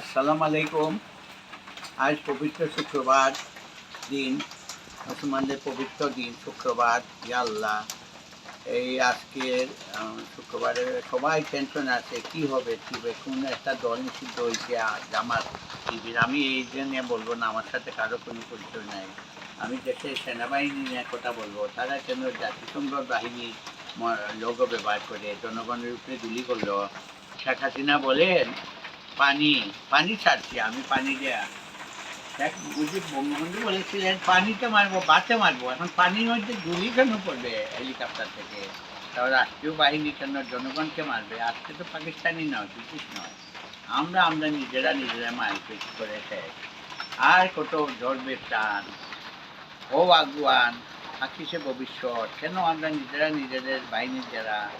আসসালামু আলাইকুম আজ পবিত্র শুক্রবার দিন, মুসলমানদের পবিত্র দিন, শুক্রবার, ইয়া আল্লাহ। এই আজকের শুক্রবারে সবাই টেনশন আছে, কি হবে কি হবে? কোন একটা দল নিষিদ্ধ হয়েছে জামাত শিবির আমি এই জন্য বলব না, আমার সাথে কারও কোনো পরিচয় নাই। আমি দেশের সেনাবাহিনী নিয়ে কথা বলব। তারা কেন জাতিসংঘ বাহিনীর লোক ব্যবহার করে, জনগণের উপরে গুলি করল? শেখ হাসিনা বলেন পানি পানি ছাড়ছি আমি, পানি দেয়া। দেখ বুঝি বঙ্গবন্ধু বলেছিলেন, পানিতে মারবো, বাতে মারবো। এখন পানির মধ্যে গুলি কেন পড়বে হেলিকপ্টার থেকে? তাহলে রাষ্ট্রীয় বাহিনী কেন জনগণকে মারবে। আজকে তো পাকিস্তানি নয়, ব্রিটিশ নয়। আমরা আমরা নিজেরা নিজেরা মারপিট করে আর কত ঝরবে প্রাণ। ও আগুয়ান থাকিসে ভবিষ্যৎ। কেন আমরা নিজেরা, নিজেদের বাহিনীর যারা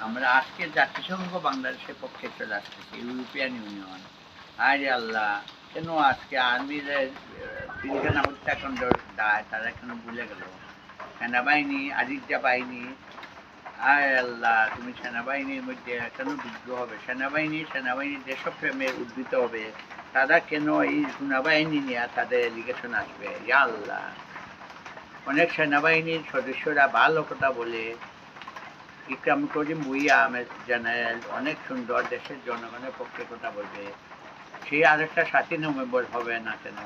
আমরা আজকে জাতিসংঘ বাংলাদেশের পক্ষে চলে আসতেছি, ইউরোপিয়ান ইউনিয়ন। আরে আল্লাহ, কেন আজকে আর্মিদের পিলখানা হত্যাকাণ্ডর দায়, তারা কেন ভুলে গেল? সেনাবাহিনী আদিত্যা বাহিনী। আয় আল্লাহ, তুমি সেনাবাহিনীর মধ্যে কেন বিদ্রোহ হবে? সেনাবাহিনী সেনাবাহিনী দেশপ্রেমে উদ্ভূত হবে। তারা কেন এই সেনাবাহিনী নিয়ে তাদের এলিগেশন আসবে? ইয়া আল্লাহ। অনেক সেনাবাহিনীর সদস্যরা ভালো কথা বলে ইকরাম করিম ভুইয়া আহমেদ জেনারেল অনেক সুন্দর দেশের জনগণের পক্ষে কথা বলবে। সে আরেকটা সাথী নভেম্বর হবে না কেন?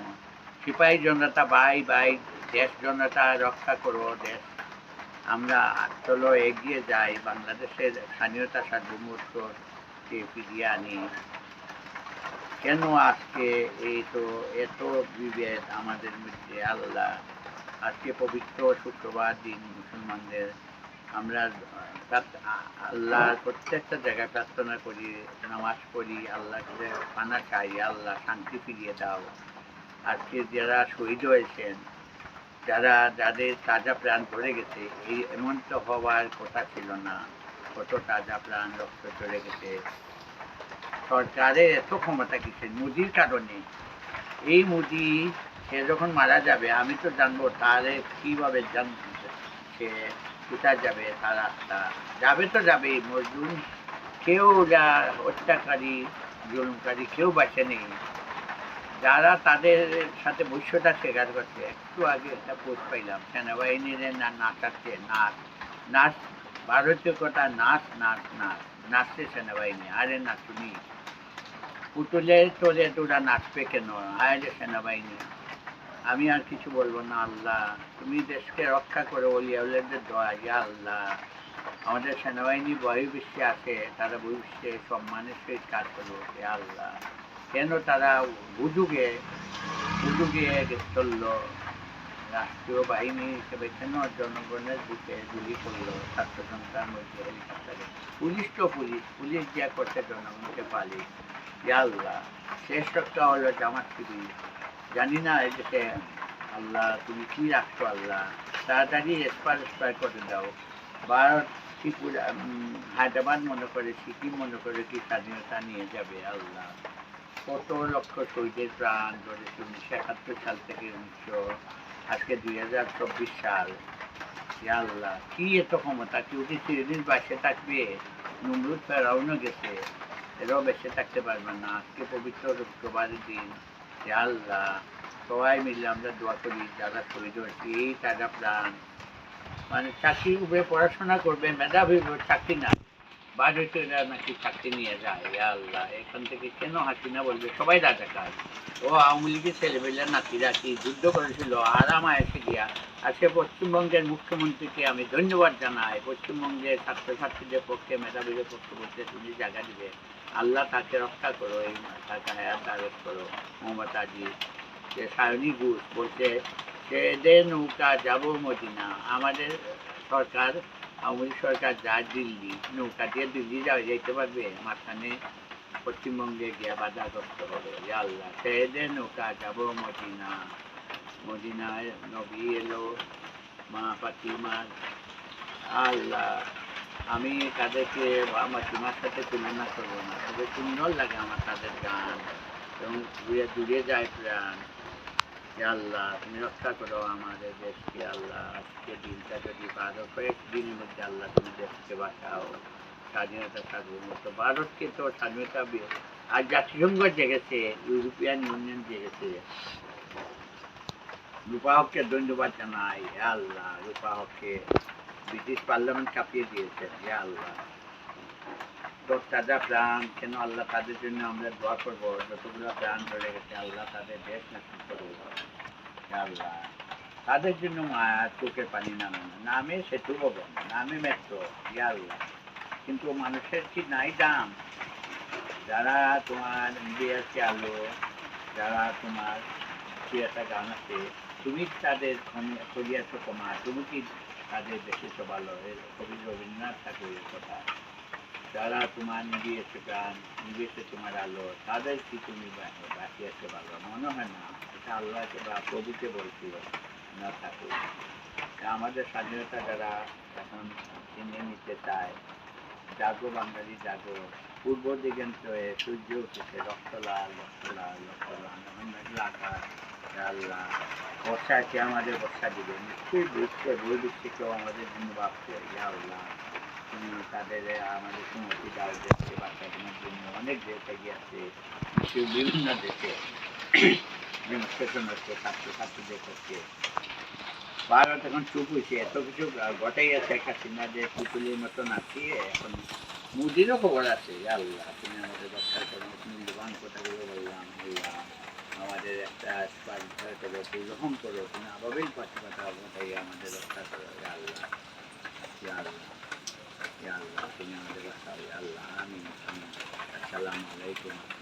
সিপাহী জনতা বাই বাই দেশ জনতা, রক্ষা করো, দেশ। আমরা চলো এগিয়ে যাই, বাংলাদেশের স্থানীয়তা সার্বভৌমত্বকে ফিরিয়ে আনি? কেন আজকে এই তো, এত বিভেদ আমাদের মধ্যে? আল্লাহ, আজকে পবিত্র শুক্রবার দিন মুসলমানদের আমরা প্রার্থ- আ- আল্লাহর প্রত্যেকটা জায়গায় প্রার্থনা করি, নামাজ পড়ি, আল্লাহকে পানা চাই আল্লাহ শান্তি ফিরিয়ে দাও। আজকে যারা শহীদ হয়েছেন, যারা, যাদের তাজা প্রাণ ধরে গেছে, এই এমন তো হওয়ার কথা ছিল না। কত তাজা প্রাণ রক্ত চলে গেছে। সরকারের এত ক্ষমতা কিসের? মোদির কারণে। এই মোদি সে যখন মারা যাবে, আমি তো জানব তারে কীভাবে জান সে কোথায় যাবে তার রাস্তা যাবে তো যাবে মজদুর কেউ যা অত্যাচারী জুলুমকারী, কেউ বাঁচে নেই। যারা তাদের সাথে বৈশ্যতা স্বীকার করছে। একটু আগে একটা পোস্ট পাইলাম, সেনাবাহিনীর না নাচাচ্ছে, নাচ। নাচ, ভারতীয় কথা, নাচ নাচ নাচ। নাচছে সেনাবাহিনী, আরে না নাচুনি। পুতুলের তোলে তোরা নাচবে কেন? আরে সেনাবাহিনী। আমি আর কিছু বলব না, আল্লাহ। তুমি দেশকে রক্ষা করো অলিয়াউলেদের দোয়া, ইয়া আল্লাহ। আমাদের সেনাবাহিনী বহির্বিশ্বে আছে, তারা বহির্বিশ্বে সম্মানের সহিত কাজ করব, ইয়া আল্লাহ। কেন তারা হুজুগে হুজুগে চলল? রাষ্ট্রীয় বাহিনী হিসেবে কেন জনগণের বুকে গুলি করল? ছাত্র সংখ্যার মধ্যে হেলিকপ্টারে। পুলিশ তো পুলিশ পুলিশ যা করছে জনগণকে পালি ইয়া আল্লাহ, শেষ রক্ষা হলো জামাত শিবির। জানি না এদেশে আল্লাহ, তুমি কি রাখছো আল্লাহ? তাড়াতাড়ি এসপার এসপার করে দাও। ভারত ত্রিপুরা হায়দ্রাবাদ মনে করে, সিকিম মনে করে কি স্বাধীনতা নিয়ে যাবে আল্লাহ? কত লক্ষ শহীদের প্রাণ ধরেছে উনিশশো একাত্তর সাল থেকে উনিশশো, আজকে দুই হাজার চব্বিশ সাল। আল্লাহ, কি এত ক্ষমতা? কেউ কি চিরদিন বাসে থাকবে? নমরুদ ফেরাউনও গেছে। এরাও বেঁচে থাকতে পারবে না। আজকে পবিত্র শুক্রবারের দিন। আল্লাহ সবাই মিলে আমরা দোয়া করি যারা এই তাজা প্রাণ মানে চাকরির উপরে পড়াশোনা করবে মেধাবী চাকরি না বাজেটে এরা নাকি চাকরি নিয়ে যায় আল্লাহ এখান থেকে কেন হাসিনা বলবে সবাই রাজাকার ও আওয়ামী লীগের ছেলেমেয়েরা নাতিরা কি যুদ্ধ করেছিল আরাম এসে গিয়া আজকে পশ্চিমবঙ্গের মুখ্যমন্ত্রীকে আমি ধন্যবাদ জানাই পশ্চিমবঙ্গের ছাত্রছাত্রীদের পক্ষে মেধাবীদের পক্ষে বলতে তুমি জায়গা দিবে আল্লাহ তাকে রক্ষা করো, এই তাকে করো। মমতাজি যে সায়নী ঘোষ বলছে, সে দে নৌকা যাব মদিনা, আমাদের সরকার, আওয়ামী সরকার যায় দিল্লি, নৌকা দিয়ে দিল্লি যাওয়া যেতে পারবে, মাঝখানে পশ্চিমবঙ্গে গিয়ে বাধাগ্রস্ত হবে। আল্লাহ, সে দে নৌকা যাব মদিনা, মদিনায় নবী এলো, মা ফাতিমা আল্লাহ আমি তাদেরকে আমার সীমার সাথে তুলনা করব না। তবে সুন্দর লাগে আমার তাদের গান। এবং দূরে দূরে যায় প্রাণ। আল্লাহ, তুমি রক্ষা করো আমাদের দেশকে, আল্লাহ। আজকে দিনটা যদি ভালো কয়েকদিনের মধ্যে আল্লাহ তুমি দেশকে বাঁচাও। স্বাধীনতা, সার্বভৌমত্ব, ভারতকে তো স্বাধীনতা আর জাতিসংঘ জেগেছে, ইউরোপিয়ান ইউনিয়ন জেগেছে। রূপা হককে ধন্যবাদ জানাই। আল্লাহ, রূপা হককে ব্রিটিশ পার্লামেন্ট কাঁপিয়ে দিয়েছেন হে আল্লাহ। তোর তাজা প্রাণ, কেন আল্লাহ তাদের জন্য আমরা দোয়া যতগুলো প্রাণ ধরে গেছে, আল্লাহ তাদের দেশ নাকি করব আল্লাহ, তাদের জন্য চোখের পানি নামে সেতু ভবন, নামে মেট্রো, হে আল্লাহ। কিন্তু মানুষের কি নাই দাম? যারা তোমার বিয়ারকে আলো, যারা তোমার কি একটা গান আছে, তুমি তাদের করিয়াছ কমা তুমি কি তাদের দেখেছ ভালো কবি রবীন্দ্রনাথ ঠাকুরের কথা। যারা তোমার নিবিয়েছে গান নিবিয়েছে তোমার আলো, তাদের কি তুমি বাঁচিয়েছে ভালো মনে হয় না, এটা আল্লাহকে বা প্রভুকে বলছিল না ঠাকুর। আমাদের স্বাধীনতা যারা এখন কিনে নিতে চায়, জাগো বাঙালি, জাগো। পূর্ব দিগন্ত সূর্য উঠেছে রক্ত লাল রক্ত লাল রক্ত লাল এখন আকাশ। আল্লাহ। বর্ষা আছে আমাদের বর্ষা দিবে। নিশ্চয়ই বুঝছে বই কেউ আমাদের জন্য ভাবছে আল্লাহ। তুমি তাদের, আমাদের সুমতি দাও দেখছে বাচ্চাদের জন্য অনেক দেশ নিশ্চয়ই বিভিন্ন দেশে হচ্ছে ছাত্রছাত্রীদের পক্ষে ভারত এখন চুপ হয়েছে, এত কিছু ঘটাই আছে, একটা সিনেমা যে পুতুলের মতো নাচিয়ে এখন মুদিরও খবর আছে আল্লাহ, তুমি আমাদের রক্ষা করো মূল্যবান কথাগুলো বললাম, আল্লাহ। আমাদের একটা স্বাধীনতা গ্রহণ করো তুমি আবাবিল পাশে কথা ঘটাই আমাদের রক্ষা করো ইয়া আল্লাহ ইয়া আল্লাহ ইয়া আল্লাহ তুমি আমাদের রক্ষা ইয়া আল্লাহ আমিন আমিন আসসালামু আলাইকুম